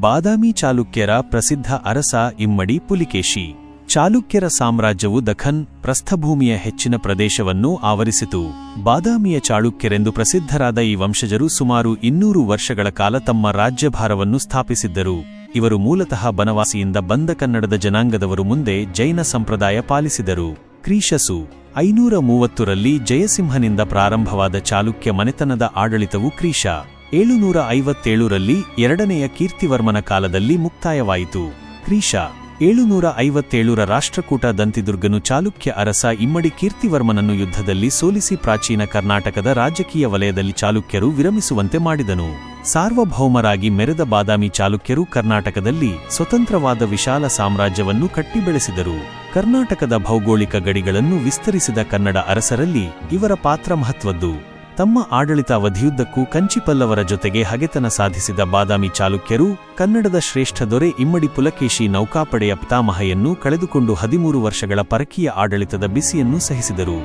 ಬಾದಾಮಿ ಚಾಲುಕ್ಯರ ಪ್ರಸಿದ್ಧ ಅರಸ ಇಮ್ಮಡಿ ಪುಲಿಕೇಶಿ. ಚಾಲುಕ್ಯರ ಸಾಮ್ರಾಜ್ಯವು ದಖನ್ ಪ್ರಸ್ಥಭೂಮಿಯ ಹೆಚ್ಚಿನ ಪ್ರದೇಶವನ್ನು ಆವರಿಸಿತು. ಬಾದಾಮಿಯ ಚಾಳುಕ್ಯರೆಂದು ಪ್ರಸಿದ್ಧರಾದ ಈ ವಂಶಜರು ಸುಮಾರು ಇನ್ನೂರು ವರ್ಷಗಳ ಕಾಲ ತಮ್ಮ ರಾಜ್ಯಭಾರವನ್ನು ಸ್ಥಾಪಿಸಿದ್ದರು. ಇವರು ಮೂಲತಃ ಬನವಾಸಿಯಿಂದ ಬಂದ ಕನ್ನಡದ ಜನಾಂಗದವರು ಮುಂದೆ ಜೈನ ಸಂಪ್ರದಾಯ ಪಾಲಿಸಿದರು. ಕ್ರೀಶಸು ಐನೂರ ಮೂವತ್ತರಲ್ಲಿ ಜಯಸಿಂಹನಿಂದ ಪ್ರಾರಂಭವಾದ ಚಾಲುಕ್ಯ ಮನೆತನದ ಆಡಳಿತವು ಕ್ರೀಶ ಏಳುನೂರ ಐವತ್ತೇಳರಲ್ಲಿ ಎರಡನೆಯ ಕೀರ್ತಿವರ್ಮನ ಕಾಲದಲ್ಲಿ ಮುಕ್ತಾಯವಾಯಿತು. ಕ್ರೀಶ ಏಳುನೂರ ಐವತ್ತೇಳರ ರಾಷ್ಟ್ರಕೂಟ ದಂತಿದುರ್ಗನು ಚಾಲುಕ್ಯ ಅರಸ ಇಮ್ಮಡಿ ಕೀರ್ತಿವರ್ಮನನ್ನು ಯುದ್ಧದಲ್ಲಿ ಸೋಲಿಸಿ ಪ್ರಾಚೀನ ಕರ್ನಾಟಕದ ರಾಜಕೀಯ ವಲಯದಲ್ಲಿ ಚಾಲುಕ್ಯರು ವಿರಮಿಸುವಂತೆ ಮಾಡಿದನು. ಸಾರ್ವಭೌಮರಾಗಿ ಮೆರೆದ ಬಾದಾಮಿ ಚಾಲುಕ್ಯರು ಕರ್ನಾಟಕದಲ್ಲಿ ಸ್ವತಂತ್ರವಾದ ವಿಶಾಲ ಸಾಮ್ರಾಜ್ಯವನ್ನು ಕಟ್ಟಿಬೆಳೆಸಿದರು. ಕರ್ನಾಟಕದ ಭೌಗೋಳಿಕ ಗಡಿಗಳನ್ನು ವಿಸ್ತರಿಸಿದ ಕನ್ನಡ ಅರಸರಲ್ಲಿ ಇವರ ಪಾತ್ರ ಮಹತ್ವದ್ದು. ತಮ್ಮ ಆಡಳಿತಾವಧಿಯುದ್ದಕ್ಕೂ ಕಂಚಿಪಲ್ಲವರ ಜೊತೆಗೆ ಹಗೆತನ ಸಾಧಿಸಿದ ಬಾದಾಮಿ ಚಾಲುಕ್ಯರು ಕನ್ನಡದ ಶ್ರೇಷ್ಠ ದೊರೆ ಇಮ್ಮಡಿ ಪುಲಕೇಶಿ ನೌಕಾಪಡೆಯ ಪಿತಾಮಹೆಯನ್ನು ಕಳೆದುಕೊಂಡು ಹದಿಮೂರು ವರ್ಷಗಳ ಪರಕೀಯ ಆಡಳಿತದ ಬಿಸಿಯನ್ನು ಸಹಿಸಿದರು.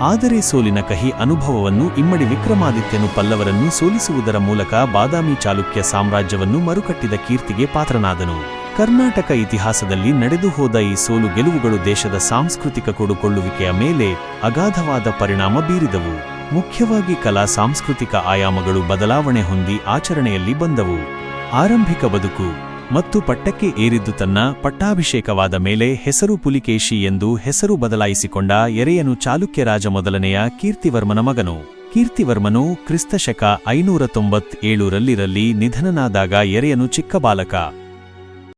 ಆದರೆ ಸೋಲಿನ ಕಹಿ ಅನುಭವವನ್ನು ಇಮ್ಮಡಿ ವಿಕ್ರಮಾದಿತ್ಯನು ಪಲ್ಲವರನ್ನು ಸೋಲಿಸುವುದರ ಮೂಲಕ ಬಾದಾಮಿ ಚಾಲುಕ್ಯ ಸಾಮ್ರಾಜ್ಯವನ್ನು ಮರುಕಟ್ಟಿದ ಕೀರ್ತಿಗೆ ಪಾತ್ರನಾದನು. ಕರ್ನಾಟಕ ಇತಿಹಾಸದಲ್ಲಿ ನಡೆದು ಹೋದ ಈ ಸೋಲು ಗೆಲುವುಗಳು ದೇಶದ ಸಾಂಸ್ಕೃತಿಕ ಕೊಡುಕೊಳ್ಳುವಿಕೆಯ ಮೇಲೆ ಅಗಾಧವಾದ ಪರಿಣಾಮ ಬೀರಿದವು. ಮುಖ್ಯವಾಗಿ ಕಲಾ ಸಾಂಸ್ಕೃತಿಕ ಆಯಾಮಗಳು ಬದಲಾವಣೆ ಹೊಂದಿ ಆಚರಣೆಯಲ್ಲಿ ಬಂದವು. ಆರಂಭಿಕ ಬದುಕು ಮತ್ತು ಪಟ್ಟಕ್ಕೆ ಏರಿದ್ದು ತನ್ನ ಪಟ್ಟಾಭಿಷೇಕವಾದ ಮೇಲೆ ಹೆಸರು ಪುಲಿಕೇಶಿ ಎಂದು ಹೆಸರು ಬದಲಾಯಿಸಿಕೊಂಡ ಎರೆಯನು ಚಾಲುಕ್ಯ ರಾಜ ಮೊದಲನೆಯ ಕೀರ್ತಿವರ್ಮನ ಮಗನು. ಕೀರ್ತಿವರ್ಮನು ಕ್ರಿಸ್ತಶಕ ಐನೂರ ತೊಂಬತ್ತೇಳರಲ್ಲಿರಲ್ಲಿ ನಿಧನನಾದಾಗ ಎರೆಯನು ಚಿಕ್ಕ ಬಾಲಕ.